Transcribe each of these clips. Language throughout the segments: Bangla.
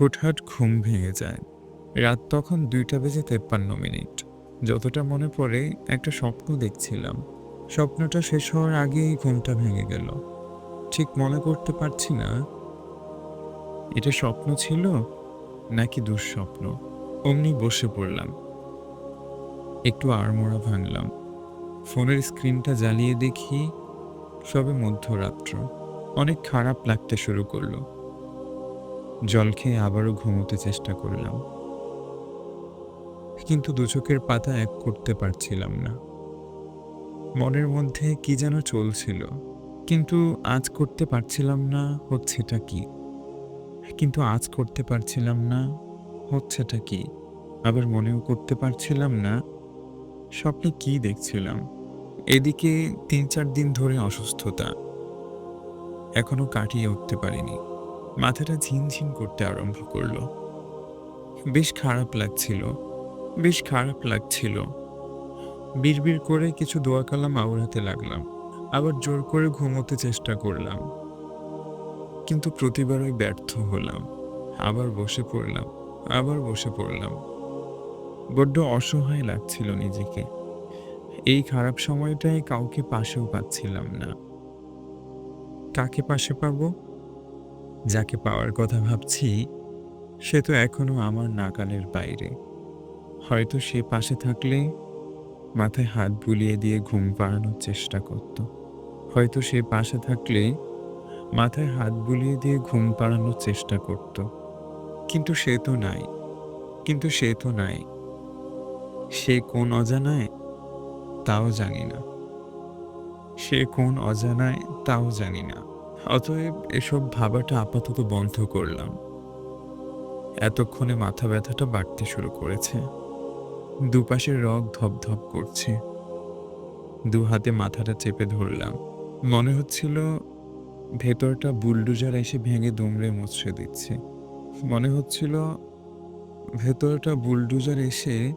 হুটহাট ঘুম ভেঙে যায়। রাত তখন দুইটা বেজে তেপ্পান্ন মিনিট। যতটা মনে পড়ে, একটা স্বপ্ন দেখছিলাম। স্বপ্নটা শেষ হওয়ার আগেই ঘুমটা ভেঙে গেল। ঠিক মনে করতে পারছি না। এটা স্বপ্ন ছিল নাকি দুঃস্বপ্ন? অমনি বসে পড়লাম। একটু আড়মোড়া ভাঙলাম। ফোনের স্ক্রিনটা জ্বালিয়ে দেখি, সবে মধ্যরাত্র। অনেক খারাপ লাগতে শুরু করল। জল খেয়ে আবারও ঘুমোতে চেষ্টা করলাম। কিন্তু দুচোখের পাতা এক করতে পারছিলাম না। মনের মধ্যে কি যেন চলছিল, কিন্তু আজ করতে পারছিলাম না হচ্ছেটা কি? কিন্তু আজ করতে পারছিলাম না হচ্ছেটা কি? আবার মনেও করতে পারছিলাম না স্বপ্নে কি দেখছিলাম? এদিকে তিন চার দিন ধরে অসুস্থতা। এখনও কাটিয়ে উঠতে পারিনি। মাথাটা ঝিনঝিন করতে আরম্ভ করল। বেশ খারাপ লাগছিল, বেশ খারাপ লাগছিল। বিড়বিড় করে কিছু দোয়া কালাম আওড়াতে লাগলাম, আবার জোর করে ঘুমোতে চেষ্টা করলাম। কিন্তু প্রতিবারই ব্যর্থ হলাম, আবার বসে পড়লাম, আবার বসে পড়লাম। বড্ড অসহায় লাগছিল নিজেকে। এই খারাপ সময়টায় কাউকে পাশেও পাচ্ছিলাম না। কাকে পাশে পাবো? যাকে পাওয়ার কথা ভাবছি, সে তো এখনও আমার নাগালের বাইরে। হয়তো সে পাশে থাকলে মাথায় হাত বুলিয়ে দিয়ে ঘুম পাড়ানোর চেষ্টা করত। হয়তো সে পাশে থাকলে মাথায় হাত বুলিয়ে দিয়ে ঘুম পাড়ানোর চেষ্টা করত। কিন্তু সে তো নাই। কিন্তু সে তো নাই। সে কোন অজানায়, তাও জানি না। সে কোন অজানায়, তাও জানি না। অতএব এসব ভাবাটা আপাতত বন্ধ করলাম। এতক্ষণে মাথা ব্যথাটা বাড়তে শুরু করেছে। দুপাশের রগ ধপধপ করছে। দু হাতে মাথাটা চেপে ধরলাম। মনে হচ্ছিল ভেতরটা বুলডুজার এসে ভেঙে দুমড়ে মুচড়ে দিচ্ছে। মনে হচ্ছিল ভেতরটা বুলডুজার এসে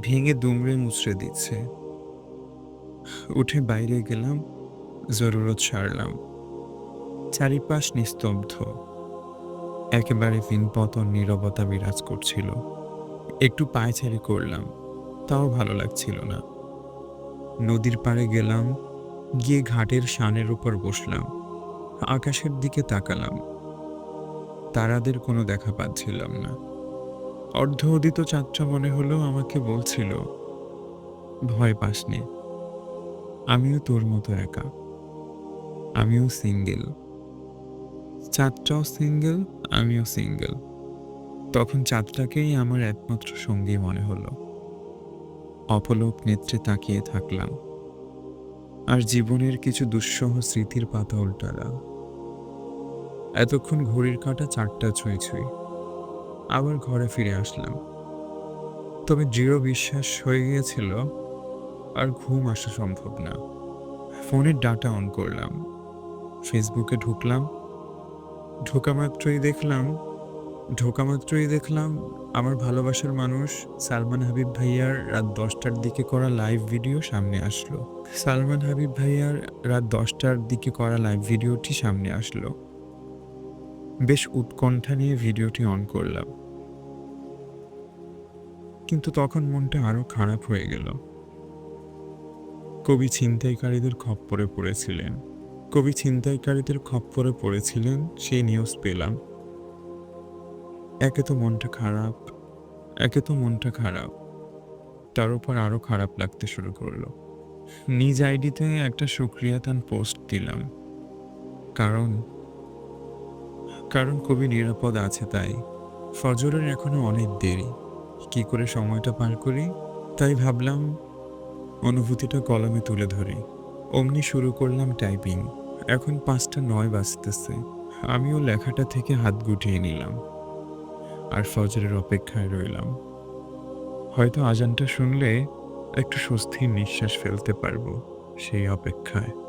ভেঙে দুমড়ে মুচড়ে দিচ্ছে। উঠে বাইরে গেলাম, জরুরত সারলাম। চারিপাশ নিস্তব্ধ। একেবারে পতন নীরবতা বিরাজ করছিল। একটু পায়চারি করলাম, তাও ভালো লাগছিল না। নদীর পাড়ে গেলাম, গিয়ে ঘাটের শানের উপর বসলাম, আকাশের দিকে তাকালাম। তারাদের কোনো দেখা পাচ্ছিলাম না। অর্ধ উদিত চাঁদটা মনে হলো আমাকে বলছিল, ভয় পাসনি। আমিও তোর মতো একা। আমিও সিঙ্গেল। চাঁদটাও সিঙ্গেল আমিও সিঙ্গেল তখন চাঁদটাকেই আমার একমাত্র সঙ্গী মনে হলো। অপলোক নেত্রে তাকিয়ে থাকলাম। আর জীবনের কিছু দুঃসহ স্মৃতির পাতা উল্টালাম। এতক্ষণ ঘড়ির কাঁটা চারটা ছুঁই ছুঁই আবার ঘরে ফিরে আসলাম। তবে দৃঢ় বিশ্বাস হয়ে গিয়েছিল, আর ঘুম আসা সম্ভব না। ফোনের ডাটা অন করলাম। ফেসবুকে ঢুকলাম। ঢোকা মাত্রই দেখলাম ঢোকা মাত্রই দেখলাম আমার ভালোবাসার মানুষ সালমান হাবিব ভাইয়ার রাত দশটার দিকে করা লাইভ ভিডিও সামনে আসলো। সালমান হাবিব ভাইয়ার রাত দশটার দিকে করা লাইভ ভিডিওটি সামনে আসলো। বেশ উৎকণ্ঠা নিয়ে ভিডিওটি অন করলাম। কিন্তু তখন মনটা আরও খারাপ হয়ে গেল। কবি ছিনতাইকারীদের খপ্পরে পড়েছিলেন। কবি ছিনতাইকারীদের খপ্পরে পড়েছিলেন, সেই নিউজ পেলাম। একে তো মনটা খারাপ, একে তো মনটা খারাপ। তার উপর আরও খারাপ লাগতে শুরু করল। নিজ আইডিতে একটা সুক্রিয়াতান পোস্ট দিলাম। কারণ কারণ কবি নিরাপদ আছে তাই। ফজরের এখনও অনেক দেরি। কি করে সময়টা পার করি? তাই ভাবলাম, অনুভূতিটা কলমে তুলে ধরি। অমনি শুরু করলাম টাইপিং এখন পাঁচটা নয় বাজতেছে। আমিও লেখাটা থেকে হাত গুটিয়ে নিলাম। আর ফজরের অপেক্ষায় রইলাম। হয়তো আজানটা শুনলে একটু স্বস্তির নিঃশ্বাস ফেলতে পারব সেই অপেক্ষায়।